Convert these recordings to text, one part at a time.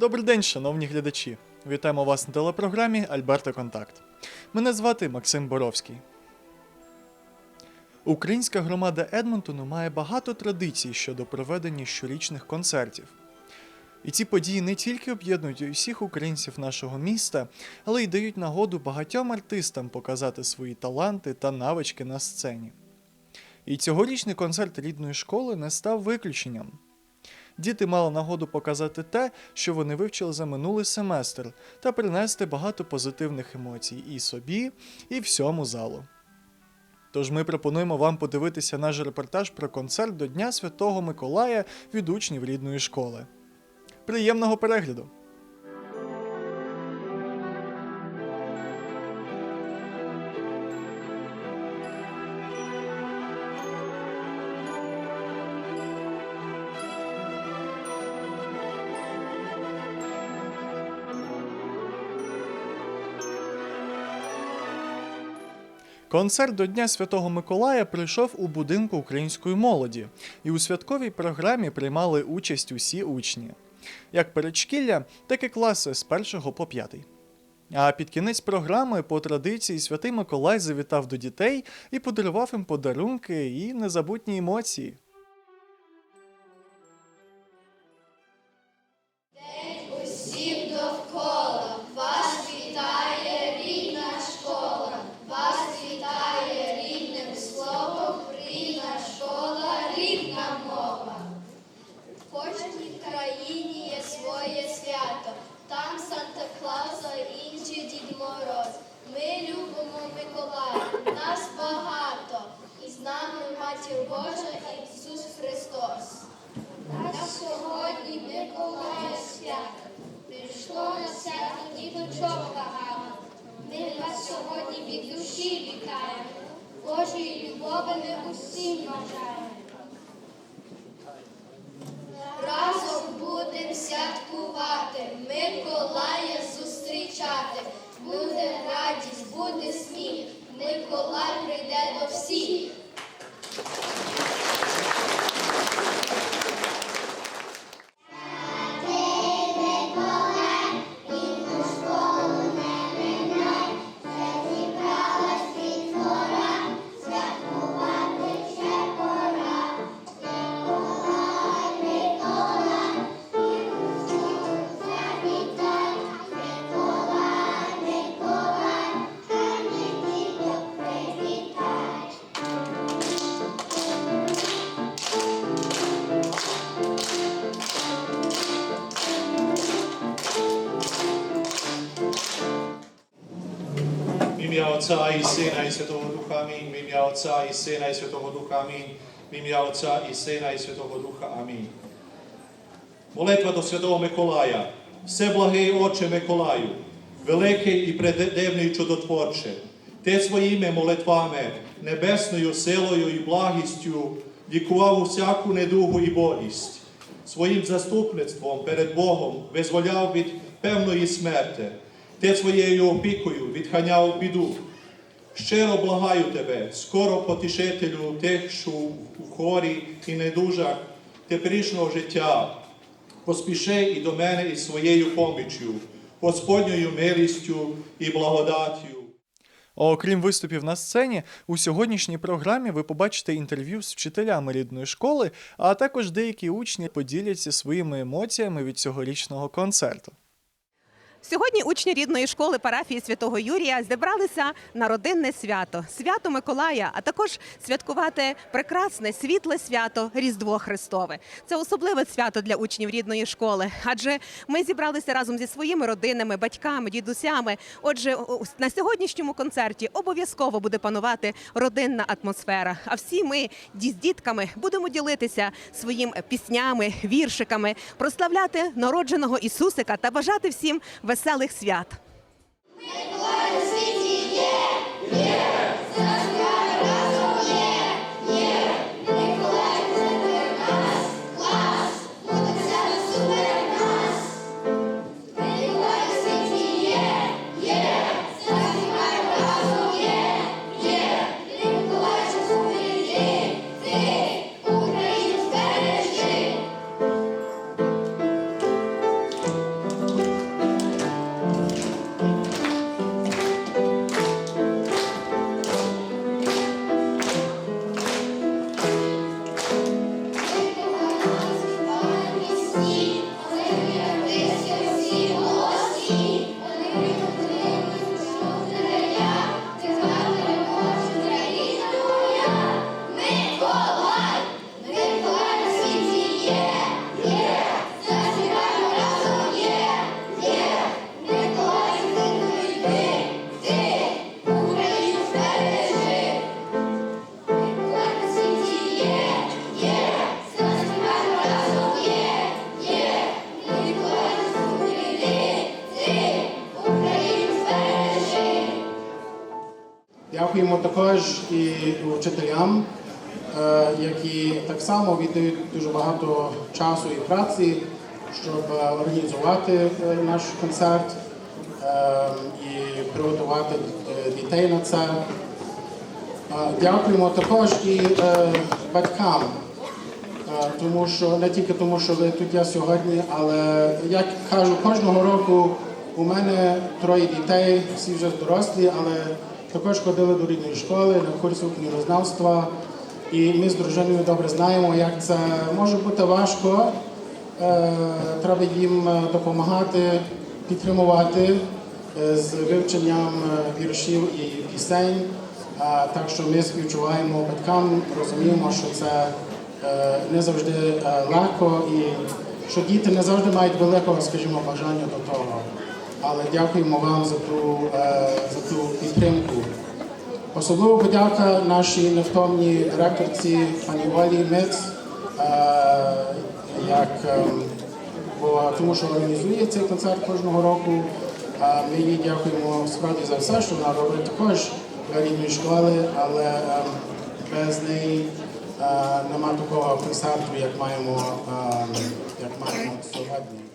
Добрий день, шановні глядачі! Вітаємо вас на телепрограмі Альберта Контакт. Мене звати Максим Боровський. Українська громада Едмонтону має багато традицій щодо проведення щорічних концертів. І ці події не тільки об'єднують усіх українців нашого міста, але й дають нагоду багатьом артистам показати свої таланти та навички на сцені. І цьогорічний концерт рідної школи не став виключенням. Діти мали нагоду показати те, що вони вивчили за минулий семестр, та принести багато позитивних емоцій і собі, і всьому залу. Тож ми пропонуємо вам подивитися наш репортаж про концерт до Дня Святого Миколая від учнів рідної школи. Приємного перегляду! Концерт до Дня Святого Миколая прийшов у будинку української молоді, і у святковій програмі приймали участь усі учні, як передшкілля, так і класи з 1 по 5. А під кінець програми, по традиції, святий Миколай завітав до дітей і подарував їм подарунки і незабутні емоції. Мороз. Ми любимо Миколая, нас багато, і з нами Матір Божа Ісус Христос. На сьогодні Миколая свято. Прийшло на свято діточок багато. Ми вас сьогодні від душі вітаємо. Божої любові ми усім бажаємо. Разом будем святкувати, Миколая зустрічати. Буде радість, буде сміх, Миколай прийде ім'я Отця і Сина і Святого Духа Амінь. В ім'я Отця і Сина і Святого Духа Амінь. В ім'я Отця і Сина і Святого Духа Амінь. Молитва до Святого Миколая. Всеблагий Отче Миколаю, великий і предивний чудотворче, ти своїми молитвами, небесною силою і благістю лікував усяку недугу і болість. Своїм заступництвом перед Богом визволяв від певної смерти. Ти своєю опікою відганяв біду. Щиро благаю тебе, скоро потішителю тих, що в хорі і недужах теперішнього життя. Поспіши і до мене із своєю поміччю, Господньою милістю і благодаттю. Окрім виступів на сцені, у сьогоднішній програмі ви побачите інтерв'ю з вчителями рідної школи, а також деякі учні поділяться своїми емоціями від цьогорічного концерту. Сьогодні учні рідної школи парафії святого Юрія зібралися на родинне свято свято Миколая, а також святкувати прекрасне світле свято Різдво Христове. Це особливе свято для учнів рідної школи, адже ми зібралися разом зі своїми родинами, батьками, дідусями. Отже, на сьогоднішньому концерті обов'язково буде панувати родинна атмосфера. А всі ми з дітками будемо ділитися своїм піснями, віршиками, прославляти народженого Ісусика та бажати всім веселих свят. Дякуємо також і вчителям, е, які так само віддають дуже багато часу і праці, щоб е, організувати е, наш концерт і приготувати дітей на це. Дякуємо також і батькам, тому що не тільки тому, що ви тут є сьогодні, але як кажу, кожного року у мене троє дітей, всі вже дорослі, але також ходили до рідної школи на курси кнірознавства. І ми з дружиною добре знаємо, як це може бути важко. Е, Треба їм е, допомагати, підтримувати е, з вивченням віршів і пісень. Так що ми співчуваємо батькам, розуміємо, що це не завжди легко і що діти не завжди мають великого, скажімо, бажання до того. Але дякуємо вам за ту, е, за ту підтримку. Особливо подяка нашій невтомній директорці пані Олі Миц, е, як, ем, бо, тому що організує цей концерт кожного року. Ми їй дякуємо справді за все, що вона робить також для рідної школи, але ем, без неї е, нема такого концерту, як маємо, ем, як маємо сьогодні.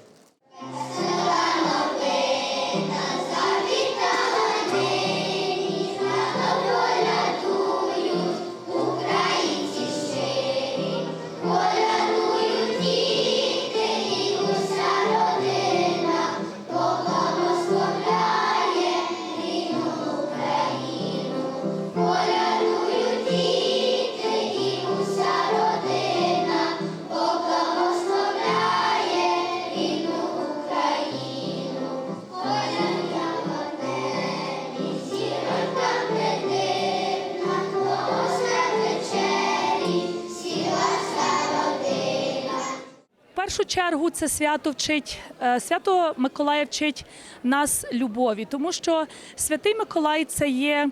Чергу це свято вчить е, свято Миколая вчить нас любові, тому що святий Миколай це є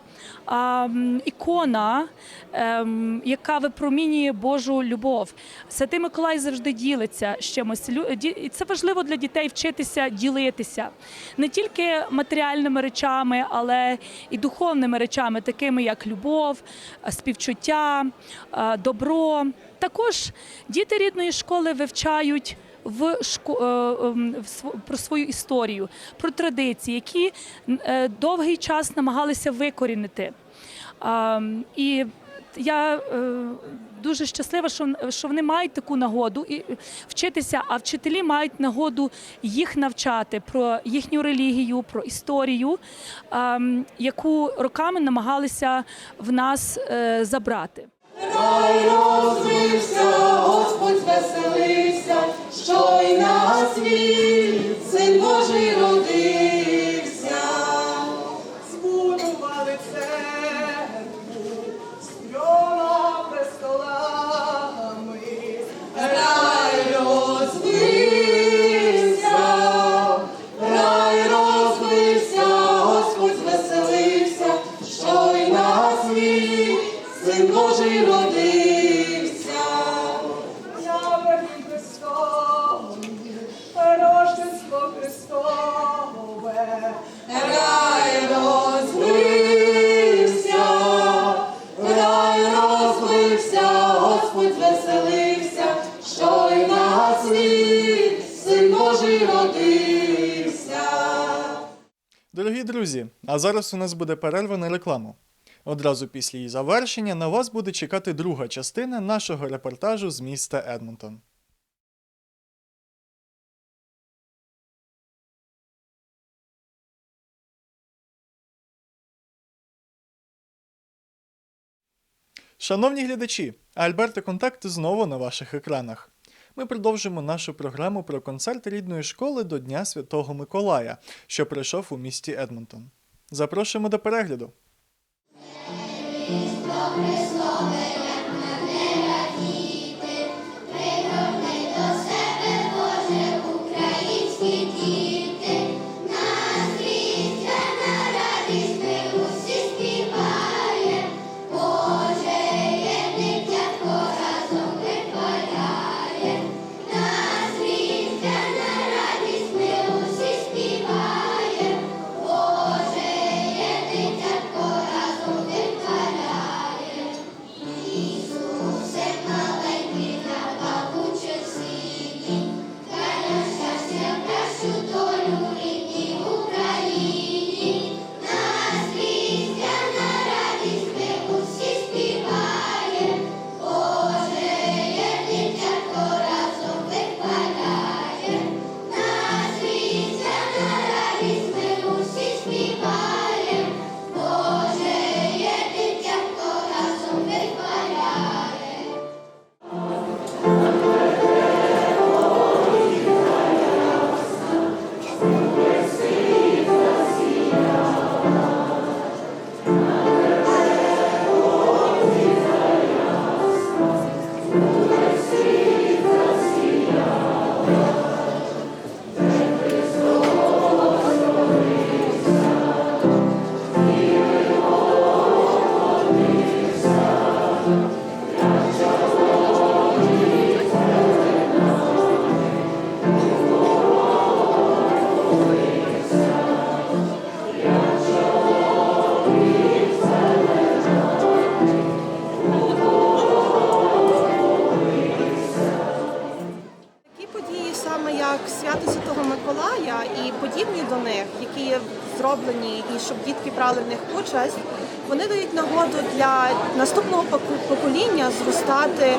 ікона, ем, яка випромінює Божу любов. Святий Миколай завжди ділиться з чимось. І це важливо для дітей вчитися ділитися не тільки матеріальними речами, але і духовними речами, такими як любов, співчуття, е, добро. Також діти рідної школи вивчають в шко- е, ем, про свою історію, про традиції, які е, довгий час намагалися викорінити. І я е, дуже щаслива, що, вони мають таку нагоду і вчитися, а вчителі мають нагоду їх навчати про їхню релігію, про історію, яку роками намагалися в нас забрати. Рай розвився, Господь веселився, що й на світ розвився, Господь веселився, що й на світ син Божий родився. Дорогі друзі, а зараз у нас буде перерва на рекламу. Одразу після її завершення на вас буде чекати друга частина нашого репортажу з міста Едмонтон. Шановні глядачі, Альберто контакти знову на ваших екранах. Ми продовжимо нашу програму про концерт рідної школи до Дня Святого Миколая, що пройшов у місті Едмонтон. Запрошуємо до перегляду. Українські зроблені, і щоб дітки брали в них участь, вони дають нагоду для наступного покоління зростати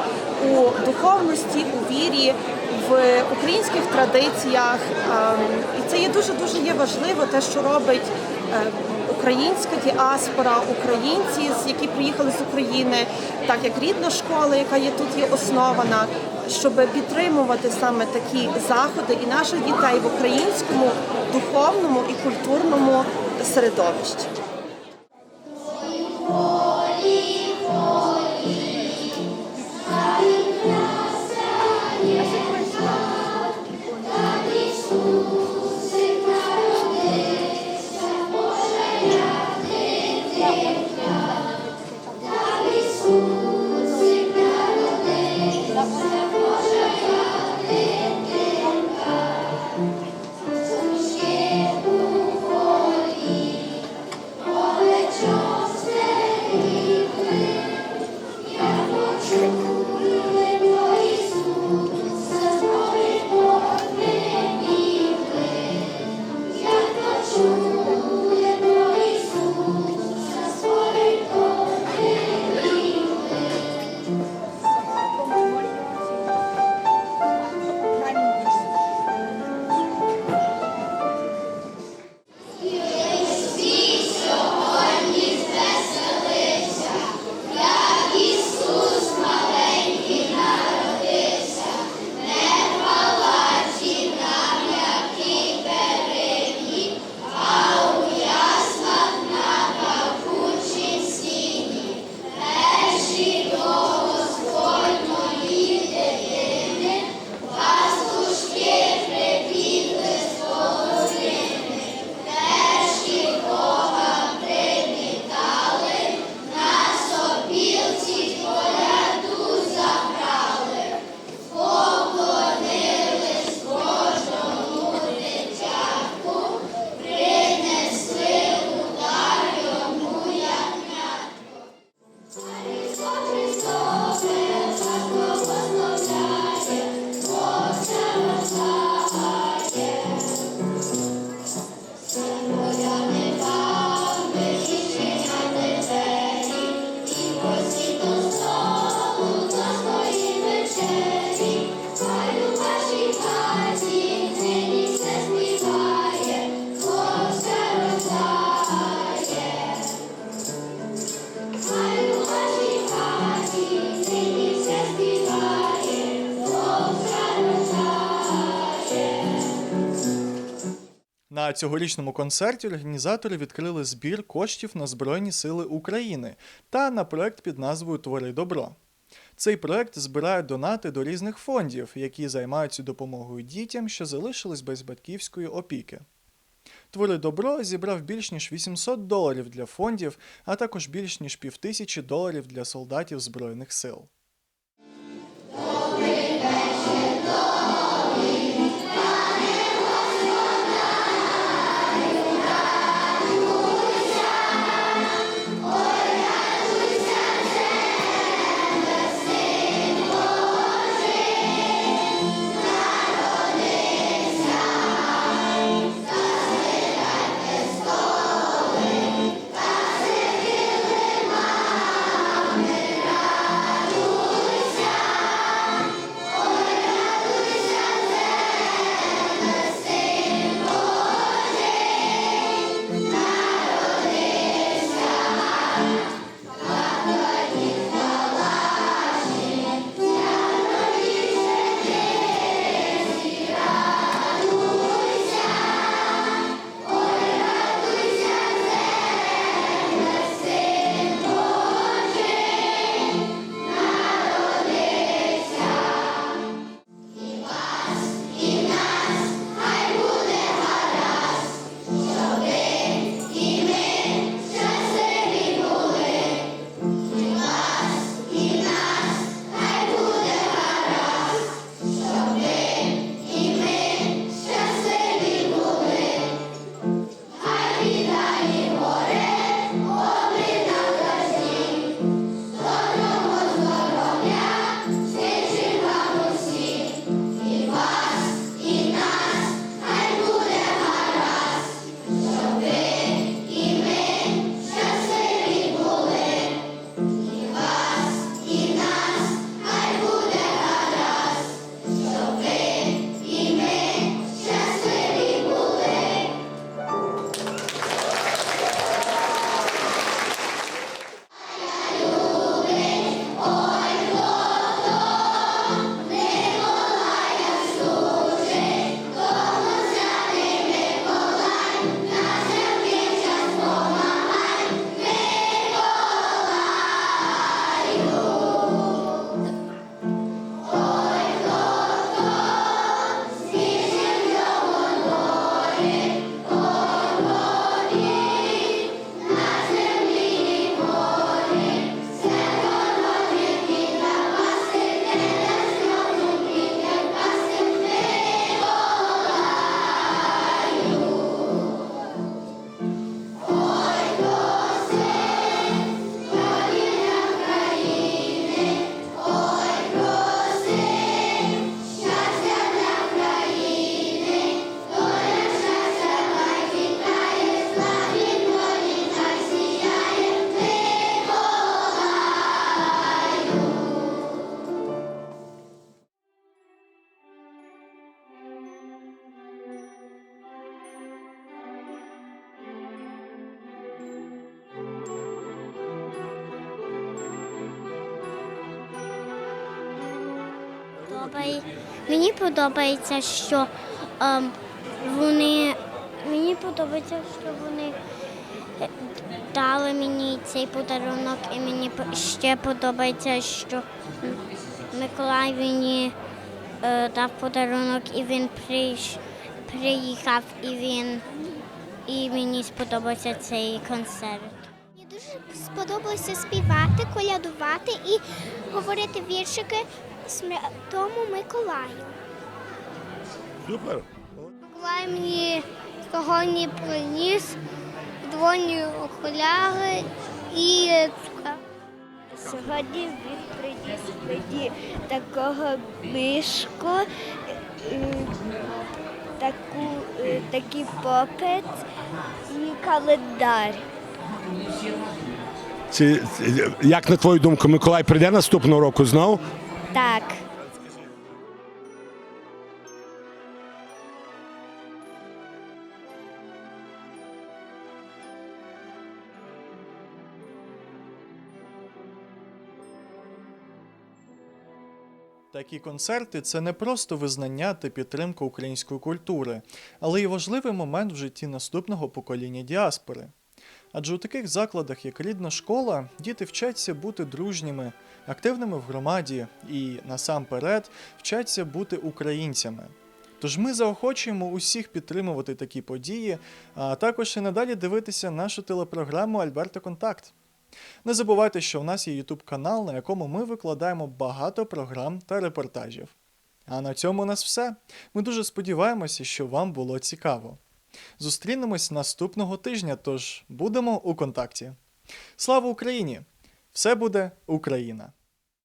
у духовності, у вірі, в українських традиціях. Ем, І це є дуже дуже є важливо, те, що робить. е, Українська діаспора, українці, які приїхали з України, так як рідна школа, яка є тут є основана, щоб підтримувати саме такі заходи і наших дітей в українському духовному і культурному середовищі. Цьогорічному концерті організатори відкрили збір коштів на Збройні Сили України та на проект під назвою Твори добро. Цей проект збирає донати до різних фондів, які займаються допомогою дітям, що залишились без батьківської опіки. Твори добро зібрав більш ніж 800 доларів для фондів, а також більш ніж півтисячі доларів для солдатів Збройних сил. Миколай. Мені подобається, що ем, вони мені подобається, що вони е, дали мені цей подарунок, і мені ще подобається, що Миколай мені е, дав подарунок, і він прийш, приїхав, і він і мені сподобався цей концерт. Дуже сподобалося співати, колядувати і говорити віршики Святому Миколаю. Супер. Миколай мені сьогодні приніс двоні окуляри і цукер. Сьогодні він приніс мені такого мишку, таку, е, такий попит і календар. Чи- як на твою думку, Миколай прийде наступного року знову? Так. Такі концерти це не просто визнання та підтримка української культури, але й важливий момент в житті наступного покоління діаспори. Адже у таких закладах, як рідна школа, діти вчаться бути дружніми, активними в громаді і насамперед вчаться бути українцями. Тож ми заохочуємо усіх підтримувати такі події, а також і надалі дивитися нашу телепрограму Альберта Контакт. Не забувайте, що в нас є YouTube канал, на якому ми викладаємо багато програм та репортажів. А на цьому у нас все. Ми дуже сподіваємося, що вам було цікаво. Зустрінемось наступного тижня, тож будемо у контакті. Слава Україні! Все буде Україна!